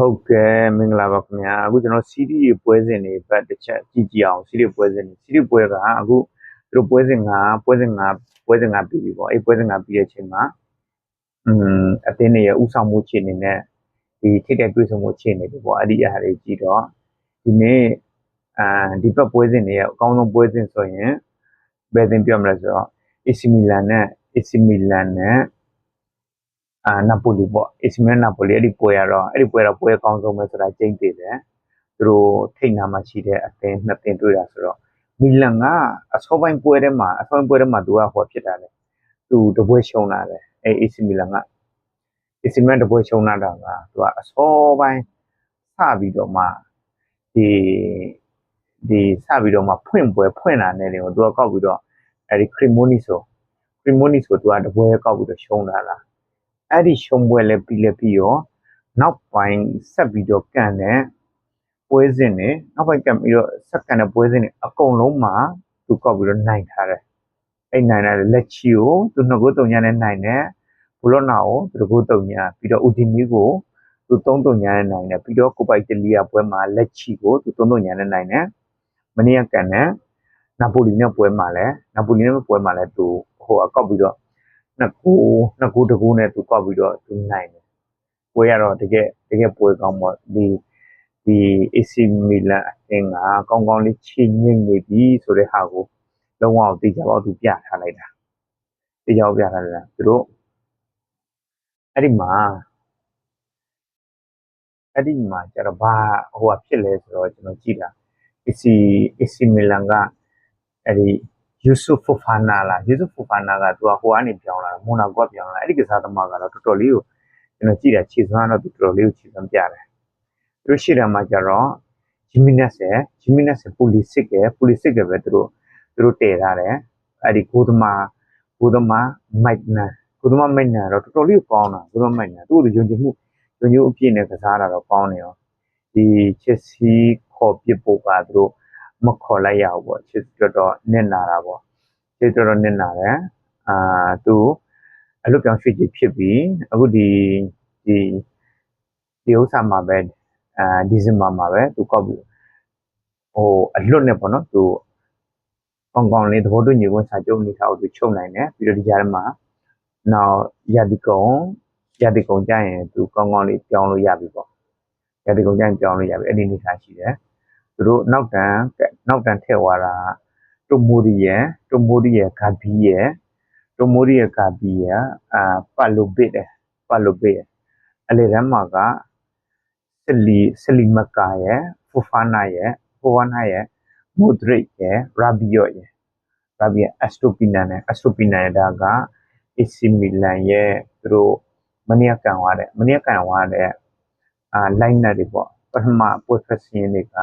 ဟုတ်ကဲ့မင်္ဂလာပါခင်ဗျာအခုကျွန်တော်စီးရီပွဲစဉ်တွေဘက်တစ်ချက်ကြည့်ကြည့်အောင်စီးရီပွဲစဉ်တွေစီးရီပွဲကအခုသူတို့ပွဲစဉ်ကပွဲစဉ်ကပွဲစဉ်ကပြီးပြီပေါ့အဲ့ပွဲစဉ်ကပြီးတဲ့အချိန်မှာอืมအသင်းတွေရဲ့ဥဆောင်မှုအခြေအနေနဲ့ဒီထိတဲ့တွေ့ဆုံမှုအခြေအနေတွေပေါ့အဲ့ဒီအရာတွေကြည့်တော့ဒီနေ့အာဒီဘက်ပွဲစဉ်တွေရဲ့အကောင်းဆုံးပွဲစဉ်ဆိုရင်ဘယ်သင်ပြောမလဲဆိုတော့ AC Milan နဲ့ AC Milan နဲ့ အာနာပိုလီပေါ့အီစီမီလန်နာပိုလီအဲ့ဒီပွဲရတော့အဲ့ဒီပွဲတော့ပွဲအကောင်းဆုံးပဲဆိုတာကျိန်းသေးတယ်သူတို့ထိတ်နာမှရှိတဲ့အသင်းနှစ်သင်းတွေ့တာဆိုတော့မီလန်ကအစောပိုင်းပွဲထဲမှာအစောပိုင်းပွဲထဲမှာသူကဟောဖြစ်တာလေသူတပွဲရှုံးလာတယ်အဲ့အီစီမီလန်ကအီစီမီလန်တပွဲရှုံးလာတာကသူကအစောပိုင်းစပြီးတော့မှဒီဒီစပြီးတော့မှဖွင့်ပွဲဖွင့်လာနေတယ်ကိုသူကကောက်ပြီးတော့အဲ့ဒီခရီမိုနီဆိုခရီမိုနီဆိုသူကတပွဲကောက်ပြီးတော့ရှုံးလာတာ အဲ့ဒီရှုံးပွဲလည်းပြီးလည်းပြီးရောနောက်ပိုင်းဆက်ပြီးတော့ကန်တဲ့ပွဲစဉ်တွေနောက်ပိုင်းကန်ပြီးတော့ဆက်ကန်တဲ့ပွဲစဉ်တွေအကုန်လုံးမှာသူကောက်ပြီးတော့နိုင်ထားတယ်အဲ့နိုင်တဲ့လက်ချီကိုသူနှစ်ကိုတုံညာနဲ့နိုင်တယ်ဘလော့နာကိုသူတကိုတုံညာပြီးတော့ဦးဒီမီကိုသူသုံးတုံညာနဲ့နိုင်တယ်ပြီးတော့ကိုပိုက်တလီယာပွဲမှာလက်ချီကိုသူသုံးတုံညာနဲ့နိုင်တယ်မနေ့ကကန်တဲ့နာပိုလီနဲ့ပွဲမှာလည်းနာပိုလီနဲ့ပွဲမှာလည်းသူဟိုအကောက်ပြီးတော့ နှစ်ကူနှစ်ကူတကူနဲ့သူကောက်ပြီးတော့သူနိုင်တယ်ပွဲရတော့တကယ်တကယ်ပွဲကောင်းပေါ့ဒီဒီ AC Milan အသင်းကကောင်းကောင်းလေးချိန်ငိမ့်နေပြီဆိုတဲ့ဟာကိုလုံးဝသိကြပါသူပြထားလိုက်တာသိကြပြထားလိုက်တာသူတို့အဲ့ဒီမှာအဲ့ဒီမှာကျတော့ဘာဟိုဖြစ်လဲဆိုတော့ကျွန်တော်ကြည့်တာ AC AC Milan ကအဲ့ဒီ ယူဆုဖူဖာနာလားယူဆုဖူဖာနာကသူကဟိုကနေပြောင်းလာမိုနာကိုကပြောင်းလာအဲ့ဒီကစားသမားကတော့တော်တော်လေးကိုကျွန်တော်ကြည့်တာခြေစွမ်းတော့သူတော်တော်လေးကိုခြေစွမ်းပြတယ်သူတို့ရှိတယ်မှာကျတော့ဂျီမီနက်ရဲ့ဂျီမီနက်ရဲ့ပူလီစစ်ရဲ့ပူလီစစ်ရဲ့ပဲသူတို့သူတို့တည်ထားတယ်အဲ့ဒီကိုသမားကိုသမားမိုက်နာကိုသမားမိုက်နာတော့တော်တော်လေးကောင်းတာကိုသမားမိုက်နာသူ့ကိုယုံကြည်မှုယုံကြည်မှုအပြည့်နဲ့ကစားတာတော့ကောင်းနေရောဒီချက်စီခေါ်ပစ်ဖို့ကသူတို့ မခေါ်လိုက်ရဘူးပေါ့ချစ်တော်တော်နစ်နာတာပေါ့ချစ်တော်တော်နစ်နာတယ်အာသူအလုပ်ပြောင်းရွှေ့ကြည့်ဖြစ်ပြီးအခုဒီဒီဒီဥစ္စာမှာပဲအာဒီဇင်ဘာမှာပဲသူကောက်ပြီးဟိုအလွတ်နဲ့ပေါ့နော်သူကောင်းကောင်းလေးသဘောတူညီဝင်စာချုပ်နေထားကိုသူချုပ်နိုင်တယ်ပြီးတော့ဒီကြားထဲမှာနောက်ရဒီကုံရဒီကုံကြရင်သူကောင်းကောင်းလေးပြောင်းလို့ရပြီပေါ့ရဒီကုံကြရင်ပြောင်းလို့ရပြီအဲ့ဒီနေထားရှိတယ် သူတို့နောက်တန်းနောက်တန်းထည့်သွားတာတိုမိုရီယယ်တိုမိုရီယယ်ဂါဘီယယ်တိုမိုရီယယ်ဂါဘီယယ်အာပါလိုဘစ်တယ်ပါလိုဘစ်အလေရမ်းမှာကစလီစလီမကာယယ်ဖူဖာနာယယ်ဖူဝါနာယယ်မူဒရစ်ယယ်ရာဘီယောယယ်ရာဘီယအစတိုပီနာနဲ့အစတိုပီနာဒါကအီစီမီလန်ရဲ့သူတို့မနီယာကန်သွားတဲ့မနီယာကန်သွားတဲ့အာလိုင်းနက်တွေပေါ့ပထမပွဲဖက်စင်းတွေက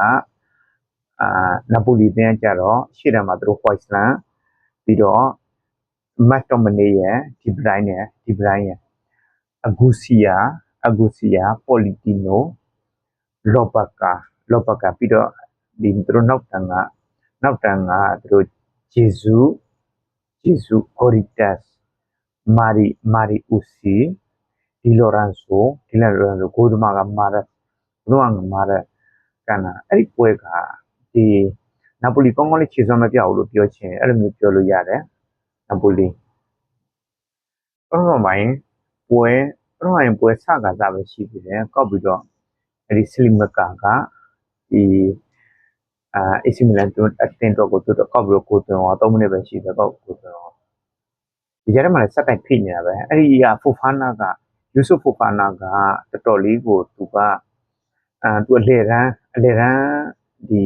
အာနာပိုလီတင်းကြတော့ရှေ့တန်းမှာသူတို့ Whiteland ပြီးတော့မတ်တိုမနီရဲ့ဒီဘရိုင်းရဲ့ဒီဘရိုင်းရဲ့အဂူစီယာအဂူစီယာပိုလီတီနိုလောဘကာလောဘကာပြီးတော့ဒီသူတို့နောက်တန်းကနောက်တန်းကသူတို့ဂျေဇူးဂျေဇူးဟိုရီတက်စ်မာရီမာရီဦးစီဒီလိုရန်ဆိုဒီလိုရန်ဆိုကိုဒမာကမာရဘုရားကမာရကန်နာအဲ့ဒီပွဲက ဒီနာပိုလီကောင်းကောင်းလေးခြေစွမ်းမပြဘူးလို့ပြောချင်အဲ့လိုမျိုးပြောလို့ရတယ်နာပိုလီပထမပိုင်းပွဲပထမပိုင်းပွဲစကားစားပဲရှိသေးတယ်ကောက်ပြီးတော့အဲ့ဒီစလီမကာကဒီအာအစီမီလန်တူအတင်တော့ကိုသူတော့ကောက်ပြီးတော့ကိုသွင်းအောင်3မိနစ်ပဲရှိတယ်ကောက်ကိုသွင်းအောင်ဒီကြားထဲမှာလည်းစက်တိုင်ဖိနေတာပဲအဲ့ဒီကဖိုဖာနာကယူဆုဖိုဖာနာကတော်တော်လေးကိုသူကအာသူအလေရန်အလေရန်ဒီ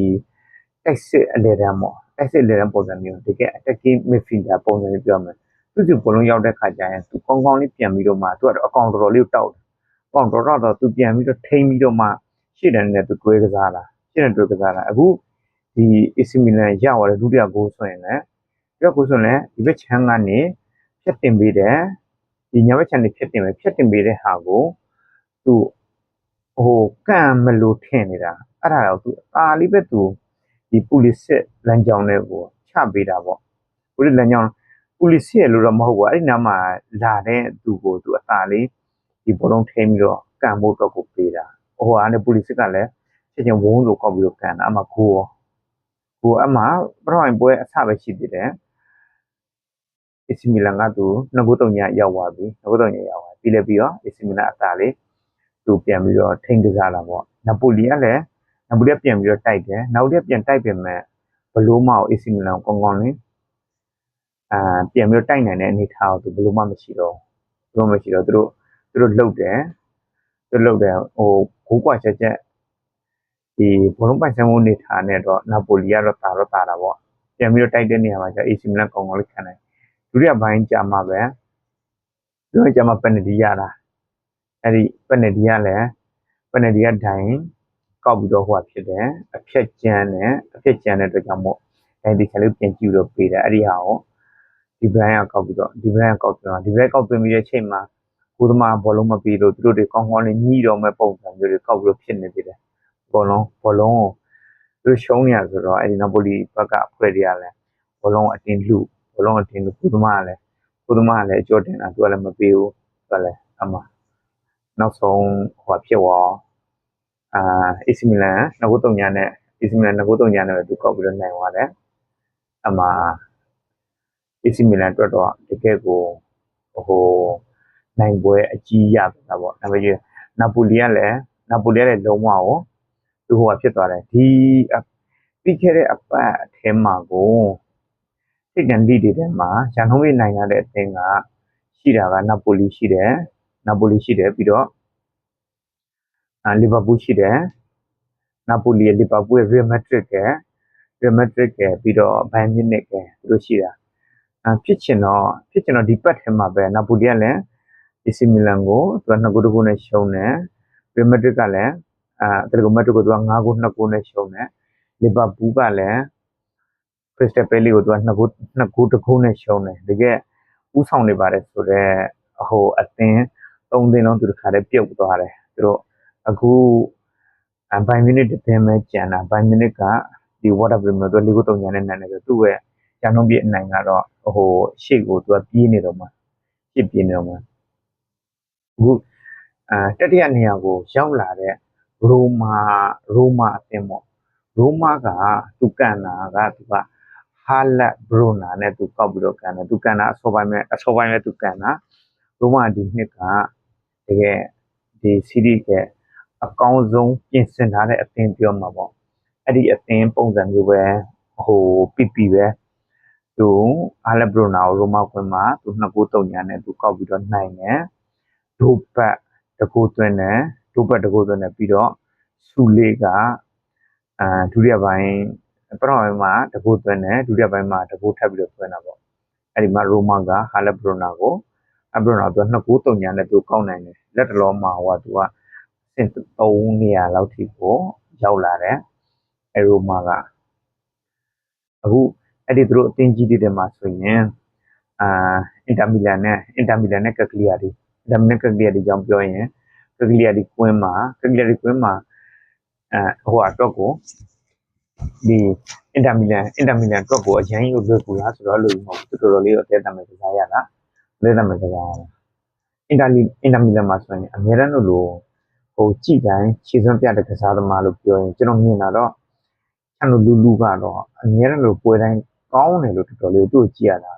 တိုက်စစ်အလေတန်းပေါ့တိုက်စစ်အလေတန်းပုံစံမျိုးတကယ် attacking midfielder ပုံစံမျိုးပြောမယ်သူစီဘလုံးရောက်တဲ့ခါကျရင်သူကောင်းကောင်းလေးပြန်ပြီးတော့မှသူကတော့အကောင်တော်တော်လေးတောက်တယ်အကောင်တော်တော်တော့သူပြန်ပြီးတော့ထိမ့်ပြီးတော့မှရှေ့တန်းနဲ့သူတွဲကစားလာရှေ့တန်းတွဲကစားလာအခုဒီ AC Milan ရောက်ရတဲ့ဒုတိယဂိုးဆိုရင်လည်းဒုတိယဂိုးဆိုရင်လည်းဒီဘက်ချမ်းကနေဖြတ်တင်ပေးတယ်ဒီညာဘက်ချမ်းနေဖြတ်တင်မယ်ဖြတ်တင်ပေးတဲ့ဟာကိုသူဟိုကန့်မလို့ထင်နေတာအဲ့ဒါတော့သူအာလေးပဲသူ ဒီပူလစ်စစ်လမ်းကြောင်းတွေကိုချပေးတာပေါ့ပူလစ်လမ်းကြောင်းပူလစ်စစ်ရလို့တော့မဟုတ်ဘူးအဲ့ဒီနားမှာလာတဲ့သူကိုသူအသာလေးဒီဘောလုံးထိန်းပြီးတော့ကန်ဖို့တော့ကိုပေးတာဟိုကနေပူလီစစ်ကလည်းချက်ချင်းဝုန်းလို့ကောက်ပြီးတော့ကန်တာအမှကိုရောကိုအမှပထမပွဲအဆပဲရှိသေးတယ်အစီမီလန်ကသူငကုတုံညာရောက်သွားပြီငကုတုံညာရောက်သွားပြီးလည်းပြီးတော့အစီမီလန်အသာလေးသူပြန်ပြီးတော့ထိန်းကစားလာပေါ့နပိုလီကလည်း နပိုလီကပြန်ပြီးတော့တိုက်တယ်နောက်တစ်ပြန်တိုက်ပြင်မဲ့ဘလို့မအောင်အစီမီလန်ကောင်းကောင်းလေးအာပြန်ပြီးတော့တိုက်နိုင်တဲ့အနေထားကိုသူဘလို့မှမရှိတော့ဘလို့မရှိတော့သူတို့သူတို့လှုပ်တယ်သူလှုပ်တယ်ဟိုဂိုးကွာချက်ချက်ဒီဘလုံးပိုင်ဆိုင်မှုနေထားနဲ့တော့နပိုလီကတော့တာတော့တာတာပေါ့ပြန်ပြီးတော့တိုက်တဲ့နေရာမှာကျအေစီမီလန်ကောင်းကောင်းလေးခံနိုင်ဒုတိယပိုင်းကြာမှပဲဒုတိယကြာမှပက်နတီရတာအဲ့ဒီပက်နတီရလည်းပက်နတီရဒိုင် ကောက်ပြီးတော့ဟိုဖြစ်တယ်အဖြက်ကျန်းတယ်အဖြက်ကျန်းတဲ့အတွက်ကြောင့်မို့အဲဒီချက်လေးပြန်ကြည့်လို့ပေးတယ်အဲ့ဒီဟာကိုဒီဘရန်ကကောက်ပြီးတော့ဒီဘရန်ကကောက်ပြီးတော့ဒီဘရန်ကောက်ပေးပြီးတဲ့အချိန်မှာကိုသမားဘောလုံးမပြီးလို့သူတို့တွေကောင်းကောင်းလေးညှိတော့မဲ့ပုံစံမျိုးတွေကောက်ပြီးတော့ဖြစ်နေသေးတယ်ဘောလုံးဘောလုံးကိုသူတို့ရှုံးနေရဆိုတော့အဲ့ဒီနပိုလီဘက်ကအဖွဲ့တွေကလည်းဘောလုံးအတင်းလူဘောလုံးအတင်းလူကိုသမားကလည်းကိုသမားကလည်းအကျော်တင်တာသူကလည်းမပေးဘူးသူကလည်းအမှနောက်ဆုံးဟိုဖြစ်သွား အာအီစီမီလန်ငကုတုံညာနဲ့အီစီမီလန်ငကုတုံညာနဲ့သူကောက်ပြီးတော့နိုင်သွားတယ်အမှအီစီမီလန်အတွက်တော့တကယ်ကိုဟိုနိုင်ပွဲအကြီးရတာပေါ့ဒါပေမဲ့နာပိုလီကလည်းနာပိုလီကလည်းလုံးဝရောသူဟိုကဖြစ်သွားတယ်ဒီပြီးခဲ့တဲ့အပတ်အထဲမှာကိုစိတ်ကန်လိတွေထဲမှာရန်ကုန်ပြည်နိုင်ရတဲ့အသင်းကရှိတာကနာပိုလီရှိတယ်နာပိုလီရှိတယ်ပြီးတော့အာ လီဗာပူးရှိတယ်နာပိုလီရဲ့လီဗာပူးရဲ့ရီမက်ဒရစ်ကရီမက်ဒရစ်ကပြီးတော့ဘိုင်မြစ်နစ်ကသူတို့ရှိတာအာဖြစ်ချင်တော့ဖြစ်ချင်တော့ဒီပတ်ထဲမှာပဲနာပိုလီကလည်း AC မီလန်ကိုသူက2ဂိုးတဂိုးနဲ့ရှုံးတယ်ရီမက်ဒရစ်ကလည်းအာအတလက်ကိုမက်ဒရစ်ကိုသူက9ဂိုး2ဂိုးနဲ့ရှုံးတယ်လီဗာပူးကလည်းခရစ္စတယ်ပဲလီကိုသူက2ဂိုး2ဂိုးတဂိုးနဲ့ရှုံးတယ်တကယ်ဥဆောင်နေပါတယ်ဆိုတော့ဟိုအသင်းသုံးသင်းလုံးသူတခါတည်းပြုတ်သွားတယ်သူတို့ အခုအဘိုင်မိနစ်တည်းမဲ့ကျန်တာဘိုင်မိနစ်ကဒီ water premium သူလီကိုတုံညာနဲ့နန်းနေဆိုသူ့ရဲ့ကျန်လုံးပြည့်အနိုင်ကတော့ဟိုရှေ့ကိုသူကပြေးနေတော့မှာရှေ့ပြေးနေတော့မှာအခုအာတတိယနေရာကိုရောက်လာတဲ့ရိုမာရိုမာအသင်းပေါ့ရိုမာကသူကန်တာကသူကဟာလက်ဘရိုနာနဲ့သူကောက်ပြီးတော့ကန်တယ်သူကန်တာအစောပိုင်းမဲ့အစောပိုင်းမဲ့သူကန်တာရိုမာဒီနှစ်ကတကယ်ဒီစီးရီးက အကောင်းဆုံးပြင်ဆင်ထားတဲ့အသင်းပြောမှာပေါ့အဲ့ဒီအသင်းပုံစံမျိုးပဲဟိုပီပီပဲသူအာလက်ဘရိုနာကိုရိုမာကွင်းမှာသူနှစ်ကိုတုံညာနဲ့သူကောက်ပြီးတော့နိုင်တယ်ဒိုဘတ်တကူသွင်းတယ်ဒိုဘတ်တကူသွင်းတယ်ပြီးတော့ဆူလေးကအာဒုတိယပိုင်းပထမပိုင်းမှာတကူသွင်းတယ်ဒုတိယပိုင်းမှာတကူထပ်ပြီးတော့သွင်းတာပေါ့အဲ့ဒီမှာရိုမာကဟာလက်ဘရိုနာကိုအဘရိုနာသူနှစ်ကိုတုံညာနဲ့သူကောက်နိုင်တယ်လက်တလုံးမှာဟိုကသူက စင်3နေရာလောက်ထိကိုရောက်လာတယ်အဲရိုမာကအခုအဲ့ဒီသူတို့အသင်းကြီးတွေမှာဆိုရင်အာအင်တာမီလန်နဲ့အင်တာမီလန်နဲ့ကကလီယာဒီအင်တာမီလန်ကကလီယာဒီကြောင့်ပြောရင်ကကလီယာဒီကွင်းမှာကကလီယာဒီကွင်းမှာအဲဟိုအတွက်ကိုဒီအင်တာမီလန်အင်တာမီလန်အတွက်ကိုအရင်ရုပ်လွယ်ကူလားဆိုတော့လို့မဟုတ်ဘူးတော်တော်လေးတော့တဲတတ်မယ်ကစားရတာတဲတတ်မယ်ကစားရတာအင်တာလီအင်တာမီလန်မှာဆိုရင်အများရန်လို့လို့ ဟိုကြည်တိုင်းခြေစွမ်းပြတဲ့ကစားသမားလို့ပြောရင်ကျွန်တော်မြင်တာတော့ချန်လိုလူလူကတော့အများရန်လို့ပွဲတိုင်းကောင်းတယ်လို့တော်တော်လေးတို့ကြည့်ရတာ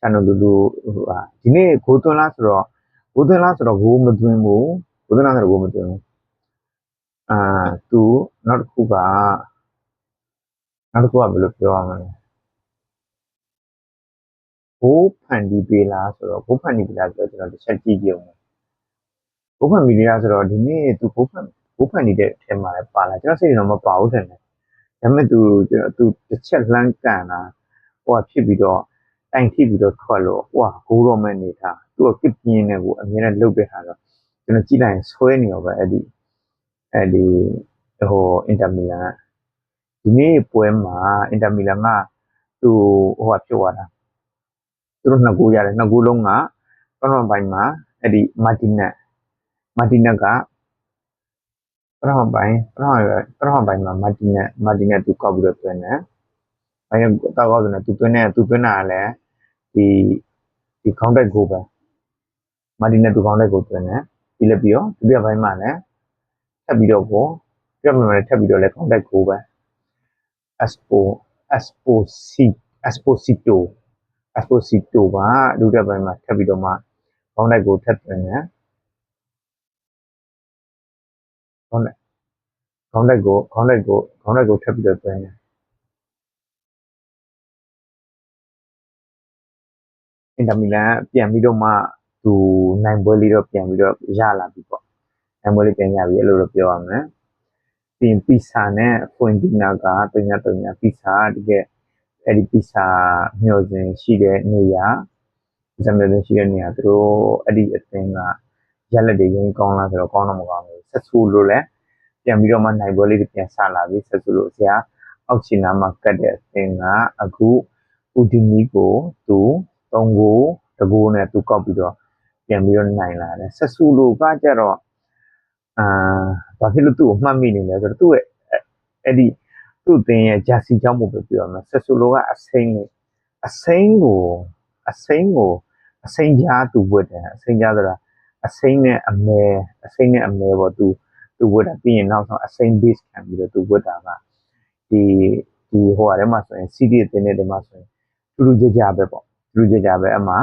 ချန်လိုလူလူဟိုဟာဒီနေ့ဂိုးသွင်းလားဆိုတော့ဂိုးသွင်းလားဆိုတော့ဂိုးမသွင်းဘူးဂိုးသွင်းလားဆိုတော့ဂိုးမသွင်းဘူးအာသူနောက်တစ်ခုကနောက်တစ်ခုကဘယ်လိုပြောရမလဲဘိုးဖန်ဒီပေးလားဆိုတော့ဘိုးဖန်ဒီပေးလားဆိုတော့ကျွန်တော်တစ်ချက်ကြည့်ကြည့်အောင် ဘိုးဖန်မီဒီယာဆိုတော့ဒီနေ့သူဘိုးဖန်ဘိုးဖန်နေတဲ့အထဲမှာလည်းပါလာကျွန်တော်စိတ်တော့မပါဘူးထင်တယ်ဒါပေမဲ့သူကျွန်တော်သူတစ်ချက်လှမ်းကန်တာဟိုကဖြစ်ပြီးတော့တိုင်ထိပြီးတော့ထွက်လို့ဟိုကဂိုးတော့မဲ့နေတာသူကကစ်ပြင်းနေကိုအမြဲတမ်းလုတ်တဲ့ဟာတော့ကျွန်တော်ကြည့်လိုက်ရင်ဆွဲနေရောပဲအဲ့ဒီအဲ့ဒီဟိုအင်တာမီလန်ဒီနေ့ပွဲမှာအင်တာမီလန်ကသူဟိုကဖြစ်သွားတာသူတို့နှစ်ဂိုးရတယ်နှစ်ဂိုးလုံးကပထမပိုင်းမှာအဲ့ဒီမာတင်နက် မာတင်နက်ကပထမပိုင်းပထမပထမပိုင်းမှာမာတင်နက်မာတင်နက်သူကောက်ပြီးတော့တွင်းတယ်။ဘာလို့တောက်ကောက်တယ်သူတွင်းနေသူတွင်းတာလည်းဒီဒီခေါင်းတက်ကိုပဲမာတင်နက်သူခေါင်းတက်ကိုတွင်းတယ်ပြီးလည်းပြီးတော့ဒုတိယပိုင်းမှာလည်းထပ်ပြီးတော့ကိုပြောမှလည်းထပ်ပြီးတော့လည်း contact ကိုပဲ Expo Exposi Exposito Exposito ပါဒုတိယပိုင်းမှာထပ်ပြီးတော့မှ contact ကိုထပ်သွင်းတယ် contact contact ကို contact ကို contact ကိုထပ်ပြီးတော့သွင်းတယ်အင်တာမီလန်ပြန်ပြီးတော့မှသူနိုင်ပွဲလေးတော့ပြန်ပြီးတော့ရလာပြီပေါ့နိုင်ပွဲလေးပြန်ရပြီအဲ့လိုတော့ပြောရမယ်ပြင်ပီဆာနဲ့ဖွင်ဒီနာကတညာတညာပီဆာတကယ်အဲ့ဒီပီဆာမျောစဉ်ရှိတဲ့နေရာပီဆာမျောစဉ်ရှိတဲ့နေရာသူတို့အဲ့ဒီအသင်းကရက်လက်တွေရင်းကောင်းလားဆိုတော့ကောင်းတော့မကောင်းဘူး ဆက်ဆူလို့လည်းပြန်ပြီးတော့မှနိုင်ပွဲလေးတွေပြန်ဆလာပြီဆက်ဆူလို့ဆရာအောက်ချီနာမှာကတ်တဲ့အသင်းကအခုဦးဒီနီကိုသူ3ကိုတကူနဲ့သူကောက်ပြီးတော့ပြန်ပြီးတော့နိုင်လာတယ်ဆက်ဆူလို့ကကြတော့အာဘာဖြစ်လို့သူ့ကိုမှတ်မိနေလဲဆိုတော့သူ့ရဲ့အဲ့ဒီသူ့အသင်းရဲ့ဂျာစီကြောင့်မို့ပဲပြောရမယ်ဆက်ဆူလို့ကအစိမ်းနဲ့အစိမ်းကိုအစိမ်းကိုအစိမ်းကြားသူဝတ်တယ်အစိမ်းကြားဆိုတာ အစိမ်းနဲ့အမဲအစိမ်းနဲ့အမဲပေါ့သူသူဝတ်တာပြီးရင်နောက်ဆုံးအစိမ်း base ခံပြီးတော့သူဝတ်တာကဒီဒီဟိုဟာထဲမှာဆိုရင် CD အသင်းထဲမှာဆိုရင်တူတူကြကြပဲပေါ့တူတူကြကြပဲအမှ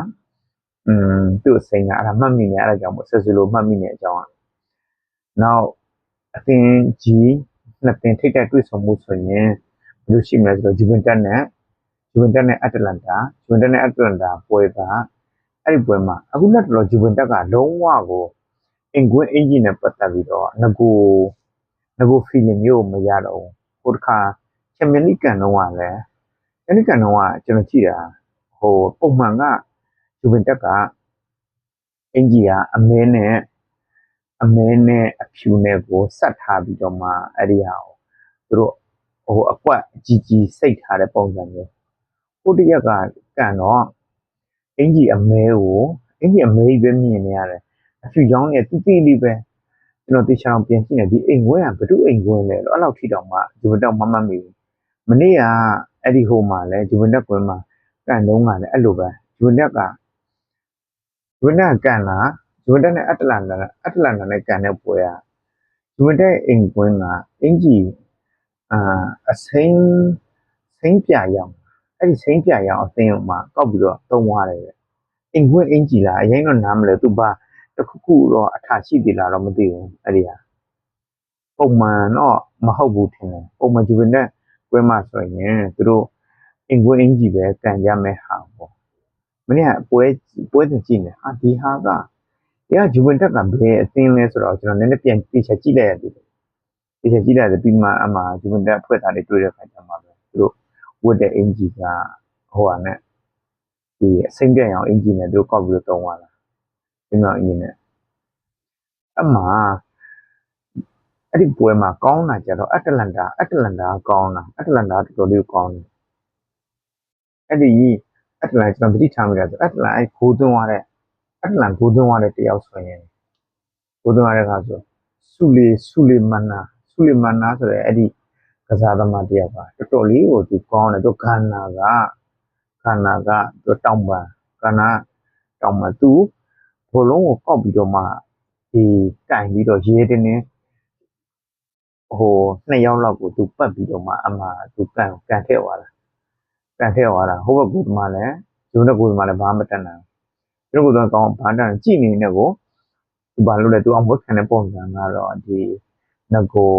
อืมသူ့အစိမ်းကအဲ့ဒါမှတ်မိနေအဲ့ဒါကြောင့်ပေါ့ဆက်ဆူလို့မှတ်မိနေအကြောင်းကနောက်အသင်းကြီးနှစ်သင်းထိပ်တိုက်တွေ့ဆုံမှုဆိုရင်ဘယ်လိုရှိမလဲဆိုတော့ဂျူဗင်တက်နဲ့ဂျူဗင်တက်နဲ့အတ္တလန်တာဂျူဗင်တက်နဲ့အတ္တလန်တာပွဲက အဲ့ဒီပွဲမှာအခုလက်တော်ဂျူဗင်တက်ကလုံးဝကိုအင်ကွင်းအင်ဂျင်နဲ့ပတ်သက်ပြီးတော့ငကိုငကို feeling မျိုးမရတော့ဘူးဟိုတစ်ခါချန်ပီယံလိကန်တော့ကလည်းချန်ပီယံလိကန်တော့ကကျွန်တော်ကြည့်တာဟိုပုံမှန်ကဂျူဗင်တက်က အင်ဂျီကအမဲနဲ့အမဲနဲ့အဖြူနဲ့ကိုဆက်ထားပြီးတော့မှအဲ့ဒီဟာကိုသူတို့ဟိုအကွက်အကြီးကြီးစိတ်ထားတဲ့ပုံစံမျိုးဟိုတရက်ကကန်တော့ အင်ဂျီအမဲကိုအင်ဂျီအမဲကြီးပဲမြင်နေရတယ်အဖြူချောင်းနဲ့တိတိလေးပဲကျွန်တော်တေချာအောင်ပြန်ကြည့်နေဒီအိမ်ဝဲကဘယ်သူအိမ်ဝဲလဲလို့အဲ့လောက်ထိတောင်မှဂျူဗင်တက်မမတ်မိဘူးမနေ့ကအဲ့ဒီဟိုမှာလဲဂျူဗင်တက်ကွင်းမှာကန်တုံးကလည်းအဲ့လိုပဲဂျူဗင်တက်ကဂျူဗင်တက်ကကန်လာဂျူဗင်တက်နဲ့အတ္တလန်တာအတ္တလန်တာနဲ့ကန်တဲ့ပွဲကဂျူဗင်တက်အိမ်ကွင်းကအင်ဂျီအာအစိမ်းစိမ်းပြရောင် အဲ့ဒီစိမ်းပြရောင်အသင်းမှာကောက်ပြီးတော့တုံးသွားတယ်ပဲအင်ကွင်းအင်ဂျီလားအရင်တော့နားမလဲသူပါတခုခုတော့အထာရှိသေးလားတော့မသိဘူးအဲ့ဒီဟာပုံမှန်တော့မဟုတ်ဘူးထင်တယ်ပုံမှန်ဂျူဗင်တက်ပွဲမှာဆိုရင်သူတို့အင်ကွင်းအင်ဂျီပဲကန်ကြမဲ့ဟာပေါ့မနေ့ကပွဲပွဲတင်ကြည့်နေဟာဒီဟာကဒီကဂျူဗင်တက်ကဘယ်အသင်းလဲဆိုတော့ကျွန်တော်နည်းနည်းပြန်တိကျကြည့်လိုက်ရတယ်တိကျကြည့်လိုက်တယ်ပြီးမှအမှဂျူဗင်တက်ဖွဲ့ထားတွေတွေ့တဲ့ခါကျမှပဲသူတို့ ဝတ်တဲ့အင်ဂျီကဟိုဟာနဲ့ဒီအစိမ့်ပြအောင်အင်ဂျီနဲ့သူတို့ကောက်ပြီးတော့တုံးသွားတာဒီမှာအင်ဂျီနဲ့အမှအဲ့ဒီပွဲမှာကောင်းတာကြတော့အတ္တလန်တာအတ္တလန်တာကောင်းတာအတ္တလန်တာတော်တော်လေးကောင်းတယ်အဲ့ဒီအတ္တလန်ကျွန်တော်သတိထားမိတာဆိုအတ္တလန်အဲ့ခိုးသွင်းသွားတဲ့အတ္တလန်ခိုးသွင်းသွားတဲ့တယောက်ဆိုရင်ခိုးသွင်းသွားတဲ့ခါဆိုဆူလီဆူလီမန်နာဆူလီမန်နာဆိုတဲ့အဲ့ဒီ ကစားသမားတယောက်ကတော်တော်လေးကိုသူကောင်းတယ်သူခန္ဓာကခန္ဓာကသူတောင်ပန်ခန္ဓာတောင်ပန်သူဘလုံးကိုကောက်ပြီးတော့မှဒီကင်ပြီးတော့ရေးတင်းနေဟိုနှစ်ယောက်လောက်ကိုသူပတ်ပြီးတော့မှအမှသူကန်ကန်ထည့်သွားတာကန်ထည့်သွားတာဟိုဘက်ကူမှလည်းဂျုံတဲ့ကူမှလည်းဘာမှမတတ်နိုင်ဘူးကျွန်တော်ကတော့ဘာတတ်ကြည့်နေတဲ့ကိုသူဘာလို့လဲသူအောင်ဘွက်ခံတဲ့ပုံစံကတော့ဒီနဂို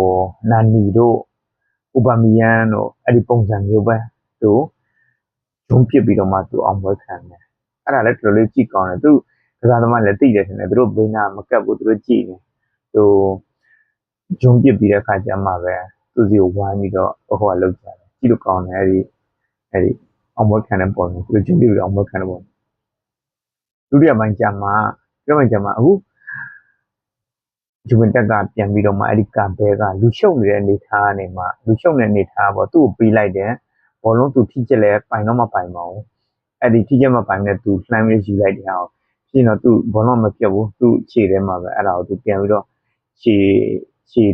နာနီတို့ ဥပမီယန်တို့အဲ့ဒီပုံစံမျိုးပဲသူဂျုံပစ်ပြီးတော့မှသူအောင်ဘွက်ခံတယ်အဲ့ဒါလည်းတော်တော်လေးကြည့်ကောင်းတယ်သူကစားသမားလည်းသိတယ်ထင်တယ်သူတို့ဘေးနာမကပ်ဘူးသူတို့ကြည့်နေသူဂျုံပစ်ပြီးတဲ့ခါကျမှပဲသူစီကိုဝိုင်းပြီးတော့ဟိုကလောက်ကြတယ်ကြည့်လို့ကောင်းတယ်အဲ့ဒီအဲ့ဒီအောင်ဘွက်ခံတဲ့ပုံစံသူတို့ဂျုံပစ်ပြီးအောင်ဘွက်ခံတဲ့ပုံဒုတိယပိုင်းကျမှဒုတိယပိုင်းကျမှအခု ဂျူဗင်တက်ကပြန်ပြီးတော့မှအဲ့ဒီကဘဲကလူရှုပ်နေတဲ့အနေထားကနေမှလူရှုပ်နေတဲ့အနေထားပေါ့သူ့ကိုပေးလိုက်တယ်ဘောလုံးသူထိချက်လဲပိုင်တော့မပိုင်ပါဘူးအဲ့ဒီထိချက်မပိုင်တဲ့သူလှမ်းပြီးယူလိုက်တယ်ဟောဖြစ်တော့သူဘောလုံးမပြတ်ဘူးသူ့ခြေထဲမှာပဲအဲ့ဒါကိုသူပြန်ပြီးတော့ခြေခြေ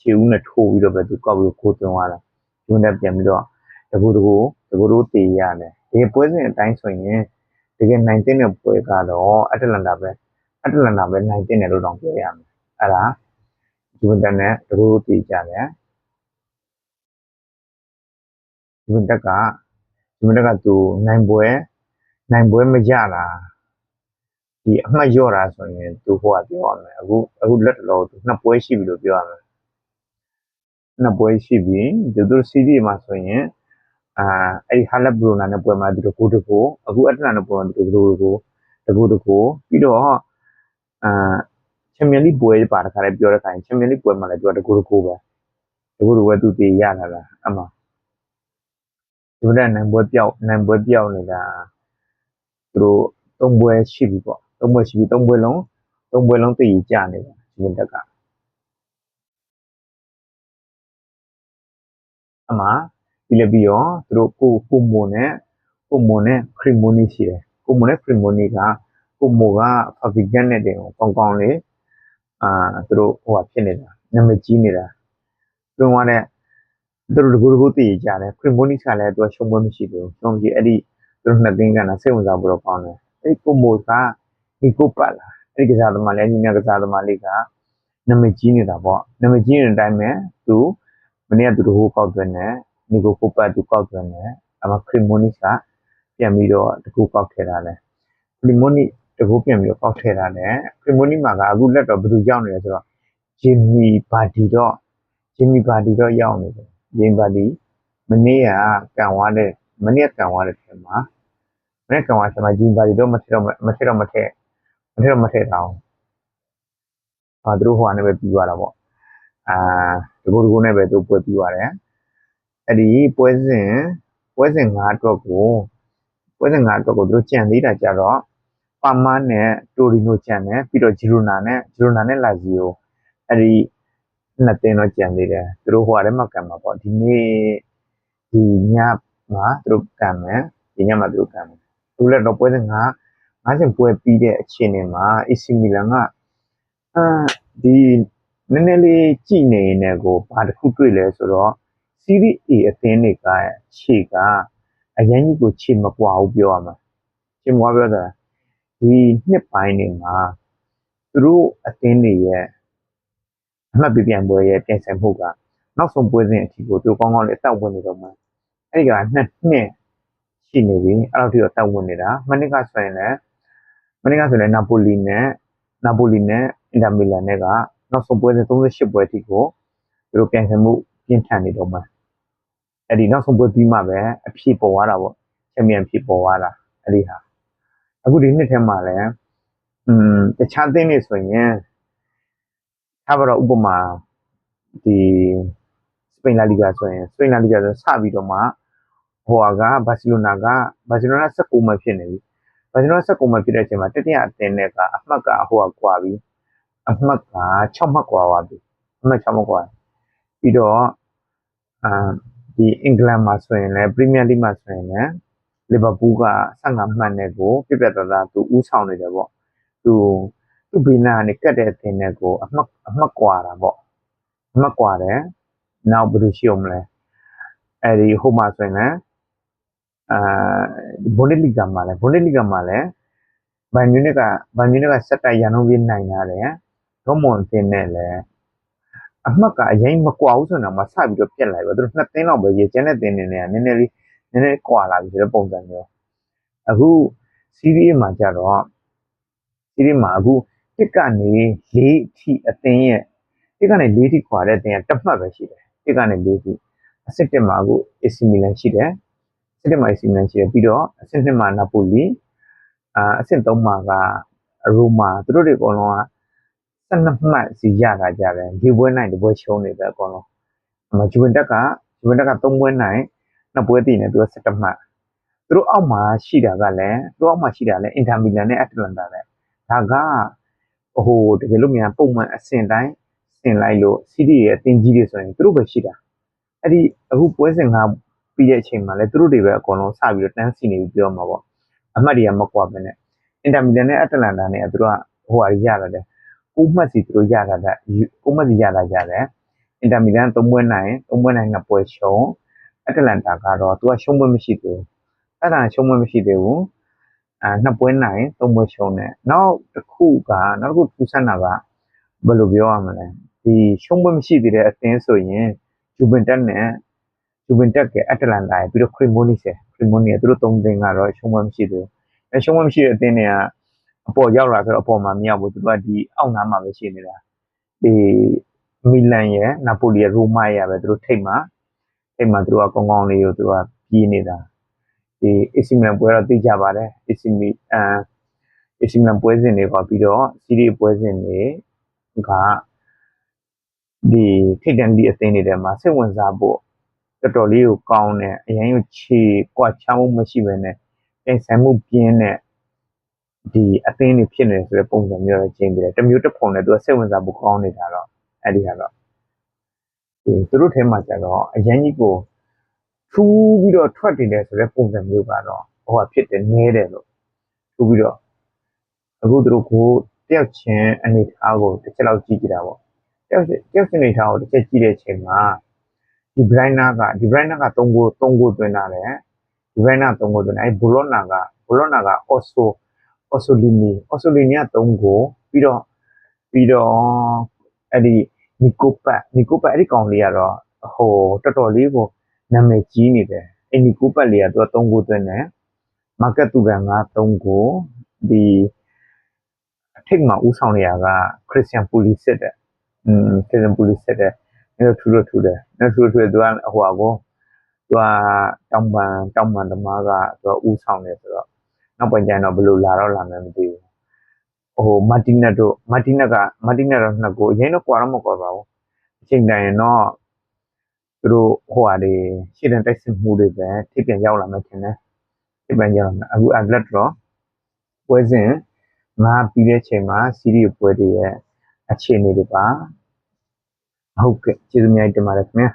ခြေဦးနဲ့ထိုးပြီးတော့ပဲသူကောက်ပြီးကိုသွင်းသွားတာဂျူဗင်တက်ပြန်ပြီးတော့တကူတကူတကူတို့တေးရတယ်ဒီပွဲစဉ်အတိုင်းဆိုရင်တကယ်နိုင်တဲ့ပွဲကတော့အတလန်တာပဲအတလန်တာပဲနိုင်တဲ့လို့တောင်ပြောရမယ် အဲ့ဒါဂျူဗန်တက်နဲ့တကူတည်ကြတယ်ဂျူဗန်တက်ကဂျူဗန်တက်ကသူနိုင်ပွဲနိုင်ပွဲမကြတာဒီအမှတ်လျော့တာဆိုရင်သူဟိုကပြောရမယ်အခုအခုလက်တလောသူနှစ်ပွဲရှိပြီလို့ပြောရမယ်နှစ်ပွဲရှိပြီသူတို့စီးရီမှာဆိုရင်အာအဲ့ဒီဟာလက်ဘရိုနာနဲ့ပွဲမှာသူတို့ကိုတကိုအခုအတ္တနာနဲ့ပွဲမှာသူတို့ကိုတကိုတကိုပြီးတော့အာ ချန်ပီယံလိပွဲပါတခါလေးပြောတဲ့ခါရင်ချန်ပီယံလိပွဲမှာလည်းသူကတကိုတကိုပဲတကိုတကိုသူတည်ရလာတာအမှဒီမဲ့နိုင်ပွဲပြောက်နိုင်ပွဲပြောက်နေတာသူတို့သုံးပွဲရှိပြီပေါ့သုံးပွဲရှိပြီသုံးပွဲလုံးသုံးပွဲလုံးတည်ကြနေတာဒီမဲ့တက်ကအမှပြီးလည်းပြီးတော့သူတို့ကိုကိုမွန်နဲ့ကိုမွန်နဲ့ခရီမိုနီရှိတယ်ကိုမွန်နဲ့ခရီမိုနီကကိုမိုကဖာဗီဂန်နဲ့တင်ကောင်းကောင်းလေး အာသူတို့ဟိုဟာဖြစ်နေတာနာမည်ကြီးနေတာတွန်းသွားတဲ့သူတို့တကူတကူတည်ကြတယ်ခရီမိုနီကလည်းသူကရှုံးပွဲမရှိဘူးရှုံးကြီးအဲ့ဒီသူတို့နှစ်သိန်းကနာစိတ်ဝင်စားဖို့တော့ကောင်းတယ်အဲ့ဒီကိုမိုကဒီကိုပတ်လာအဲ့ဒီကစားသမားလေးအညီမြကစားသမားလေးကနာမည်ကြီးနေတာပေါ့နာမည်ကြီးနေတဲ့အတိုင်းပဲသူမနေ့ကသူတို့ဟိုကောက်သွင်းတယ်နီကိုကိုပတ်သူကောက်သွင်းတယ်အမခရီမိုနီကပြန်ပြီးတော့တကူကောက်ထည့်တာလဲခရီမိုနီ တကူပြန်ပြီးတော့ကောက်ထည့်တာလဲခရီမိုနီမှာကအခုလက်တော့ဘယ်သူရောက်နေလဲဆိုတော့ဂျင်မီဘာဒီတော့ဂျင်မီဘာဒီတော့ရောက်နေတယ်ဂျင်ဘာဒီမနေ့ကကန်သွားတဲ့မနေ့ကကန်သွားတဲ့ထဲမှာမနေ့ကန်သွားတဲ့မှာဂျင်ဘာဒီတော့မထည့်တော့မထည့်တော့မထည့်မထည့်တော့မထည့်တော့အာသူတို့ဟိုကနေပဲပြီးသွားတာပေါ့အာတကူတကူနဲ့ပဲသူပွဲပြီးသွားတယ်အဲ့ဒီပွဲစဉ်ပွဲစဉ်၅အတွက်ကိုပွဲစဉ်၅အတွက်ကိုသူတို့ကြံသေးတာကြတော့ ပါမန်နဲ့တိုရီနိုကြံတယ်ပြီးတော့ဂျီရိုနာနဲ့ဂျီရိုနာနဲ့လာဇီယိုအဲ့ဒီနှစ်သင်းတော့ကြံသေးတယ်သူတို့ဟိုအရဲမှာကံမှာပေါ့ဒီနေ့ဒီညမှာသူတို့ကံမယ်ဒီညမှာသူတို့ကံမယ်သူလည်းတော့ပွဲစဉ်၅50ပွဲပြီးတဲ့အချိန်တွေမှာ AC Milan ကအာဒီနည်းနည်းလေးကြည်နေနေကိုဘာတစ်ခုတွေ့လဲဆိုတော့ Series A အသင်းတွေကခြေကအရင်ကြီးကိုခြေမကွာဘူးပြောရမှာခြေမကွာပြောတာ ဒီနှစ်ပိုင်းတွေမှာသူတို့အသင်းတွေရဲ့အမှတ်ပြပြန်ပွဲရဲ့ပြင်ဆင်မှုကနောက်ဆုံးပွဲစဉ်အထိကိုသူကောင်းကောင်းလေးအသက်ဝင်နေတော့မှအဲ့ဒီကနှစ်နှစ်ရှိနေပြီအဲ့လိုထိတော့အသက်ဝင်နေတာမနစ်ကဆိုရင်လည်းမနစ်ကဆိုရင်နာပိုလီနဲ့နာပိုလီနဲ့အင်တာမီလန်နဲ့ကနောက်ဆုံးပွဲစဉ်38ပွဲအထိကိုသူတို့ပြင်ဆင်မှုပြင်းထန်နေတော့မှအဲ့ဒီနောက်ဆုံးပွဲပြီးမှပဲအဖြစ်ပေါ်သွားတာပေါ့ချန်ပီယံဖြစ်ပေါ်သွားတာအဲ့ဒီဟာ အခုဒီနှစ်ထဲမှာလည်းอืมတခြားသင်းတွေဆိုရင်ထားပါတော့ဥပမာဒီစပိန်လာလီဂါဆိုရင်စပိန်လာလီဂါဆိုစပြီးတော့မှဟိုကဘာစီလိုနာကဘာစီလိုနာ16မှဖြစ်နေပြီဘာစီလိုနာ16မှဖြစ်တဲ့အချိန်မှာတတိယအသင်းနဲ့ကအမှတ်ကဟိုကကွာပြီအမှတ်က6မှတ်ကွာသွားပြီအမှတ်6မှတ်ကွာပြီးတော့အာဒီအင်္ဂလန်မှာဆိုရင်လည်းပရီးမီးယားလိမှာဆိုရင်လည်း လီဗာပူးက15မှတ်နဲ့ကိုပြပြတသားသူဥဆောင်နေတယ်ပေါ့သူသူ့ဘေးနာကနေကတ်တဲ့အသင်းနဲ့ကိုအမှတ်အမှတ်ကွာတာပေါ့အမှတ်ကွာတယ်နောက်ဘယ်လိုရှိအောင်မလဲအဲဒီဟိုမှာဆိုရင်လည်းအာဘွန်ဒလီဂါမှာလည်းဘွန်ဒလီဂါမှာလည်းဘန်မြူနစ်ကဘန်မြူနစ်ကစက်တိုက်ရန်ကုန်ပြည်နိုင်ရတယ်ဒေါမွန်အသင်းနဲ့လည်းအမှတ်ကအရင်မကွာဘူးဆိုတော့မှစပြီးတော့ပြက်လိုက်ပဲသူတို့နှစ်သင်းလောက်ပဲရေကျန်းတဲ့သင်းတွေနဲ့နည်းနည်းလေး နည်းနည်းကွာလာပြီဆိုတဲ့ပုံစံမျိုးအခုစီးရီးမှာကြတော့စီးရီးမှာအခုတစ်ကနေ၄အထိအသင်းရဲ့တစ်ကနေ၄ထိခွာတဲ့အသင်းကတစ်မှတ်ပဲရှိတယ်တစ်ကနေ၄ထိအဆင့်1မှာအခု AC Milan ရှိတယ်အဆင့်1မှာ AC Milan ရှိတယ်ပြီးတော့အဆင့်2မှာ Napoli အာအဆင့်3မှာက Roma သူတို့တွေအကုန်လုံးက12မှတ်စီရတာကြတယ်ဒီပွဲနိုင်ဒီပွဲရှုံးနေပဲအကုန်လုံးအမဂျူဝင်တက်ကဂျူဝင်တက်က3ပွဲနိုင် နှစ်ပွဲတည်နေသူက17မှတ်သူတို့အောက်မှာရှိတာကလည်းသူတို့အောက်မှာရှိတာလည်းအင်တာမီလန်နဲ့အတ္တလန်တာပဲဒါကဟိုတကယ်လို့မြန်ပုံမှန်အဆင့်တိုင်းဆင်လိုက်လို့စီးတီရဲ့အတင်းကြီးတွေဆိုရင်သူတို့ပဲရှိတာအဲ့ဒီအခုပွဲစဉ်ကပြီးတဲ့အချိန်မှာလည်းသူတို့တွေပဲအကုန်လုံးစပြီးတော့တန်းစီနေပြီးပြောမှာပေါ့အမှတ်တွေကမကွာပဲနဲ့အင်တာမီလန်နဲ့အတ္တလန်တာနဲ့သူတို့ကဟိုဟာရရတယ်ကိုမှတ်စီသူတို့ရတာကကိုမှတ်စီရတာကြတယ်အင်တာမီလန်၃ပွဲနိုင်၃ပွဲနိုင်နှစ်ပွဲရှုံး အတလန်တာကတော့သူကရှုံးပွဲမရှိသေးဘူးအဲ့ဒါရှုံးပွဲမရှိသေးဘူးအာနှစ်ပွဲနိုင်သုံးပွဲရှုံးတယ်နောက်တစ်ခုကနောက်တစ်ခုထူးဆန်းတာကဘယ်လိုပြောရမလဲဒီရှုံးပွဲမရှိသေးတဲ့အသင်းဆိုရင်ဂျူဗင်တက်နဲ့ဂျူဗင်တက်ကအက်တလန်တာရယ်ပြီးတော့ခရီမိုနီဆယ်ခရီမိုနီကသူတို့သုံးသင်းကတော့ရှုံးပွဲမရှိသေးဘူးအဲရှုံးပွဲမရှိတဲ့အသင်းတွေကအပေါ်ရောက်လာဆိုတော့အပေါ်မှာမရောက်ဘူးသူတို့ကဒီအောက်နားမှာပဲရှိနေတာဒီမီလန်ရယ်နာပိုလီရယ်ရိုမာရယ်ပဲသူတို့ထိတ်မှာ ထိတ်မှာသူတို့ကကောင်းကောင်းလေးကိုသူတို့ကပြေးနေတာဒီ AC Milan ပွဲတော့သိကြပါတယ် AC Milan အမ် AC Milan ပွဲစဉ်တွေကပြီးတော့စီးရီးပွဲစဉ်တွေကဒီထိတ်တန့်ဒီအသင်းတွေထဲမှာစိတ်ဝင်စားဖို့တော်တော်လေးကိုကောင်းတယ်အရင်ကခြေကွာချမှုမရှိဘဲနဲ့အိမ်ဆိုင်မှုပြင်းတဲ့ဒီအသင်းတွေဖြစ်နေတယ်ဆိုတဲ့ပုံစံမျိုးတော့ကျင်းပြီးတယ်တစ်မျိုးတစ်ပုံနဲ့သူကစိတ်ဝင်စားဖို့ကောင်းနေတာတော့အဲ့ဒီကတော့ဒီ သူတို့ထဲမှာကျတော့အရင်ကြီးကိုထူးပြီးတော့ထွက်တည်တယ်ဆိုတဲ့ပုံစံမျိုးကတော့ဟိုကဖြစ်တယ်နဲတယ်လို့ထူးပြီးတော့အခုသူတို့ကိုတယောက်ချင်းအနေထားကိုတစ်ချက်လောက်ကြည့်ကြတာပေါ့တယောက်ချင်းတယောက်ချင်းအနေထားကိုတစ်ချက်ကြည့်တဲ့အချိန်မှာဒီဘရိုင်းနာကဒီဘရိုင်းနာက3ကို3ကိုသွင်းတာတယ်ဒီဘရိုင်းနာ3ကိုသွင်းတယ်အဲဘူလော့နာကဘူလော့နာကအော်ဆိုအော်ဆိုလီနီအော်ဆိုလီနီက3ကိုပြီးတော့ပြီးတော့အဲ့ဒီ နီကိုပတ်နီကိုပတ်အဲ့ဒီကောင်လေးကတော့ဟိုတော်တော်လေးကိုနာမည်ကြီးနေတယ်အဲ့နီကိုပတ်လေးကသူက3ကိုသွင်းတယ်မာကတ်တူကန်က3ကိုဒီအထိတ်မှာဦးဆောင်နေရကခရစ်စတန်ပူလီစစ်တဲ့อืมခရစ်စတန်ပူလီစစ်တဲ့အဲ့တော့ထူလို့ထူတယ်အဲ့ထူလို့ထူတယ်သူကဟိုဟာကိုသူကတောင်ပန်တောင်ပန်သမားကသူကဦးဆောင်နေဆိုတော့နောက်ပိုင်းကျရင်တော့ဘယ်လိုလာတော့လာမယ်မသိဘူး ဟိုမာတီနက်တို့မာတီနက်ကမာတီနက်တော့နှစ်ကိုအရင်တော့ကွာတော့မကွာပါဘူးအချိန်တိုင်းရင်တော့သူတို့ဟိုဟာတွေရှေ့တန်းတိုက်စစ်မှုတွေပဲထိပြန်ရောက်လာမှထင်တယ်ထိပြန်ရောက်လာမှအခုအလက်တော့ပွဲစဉ်ငါပြီးတဲ့ချိန်မှာစီးရီးပွဲတွေရဲ့အခြေအနေတွေပါဟုတ်ကဲ့ကျေးဇူးများတင်ပါတယ်ခင်ဗျာ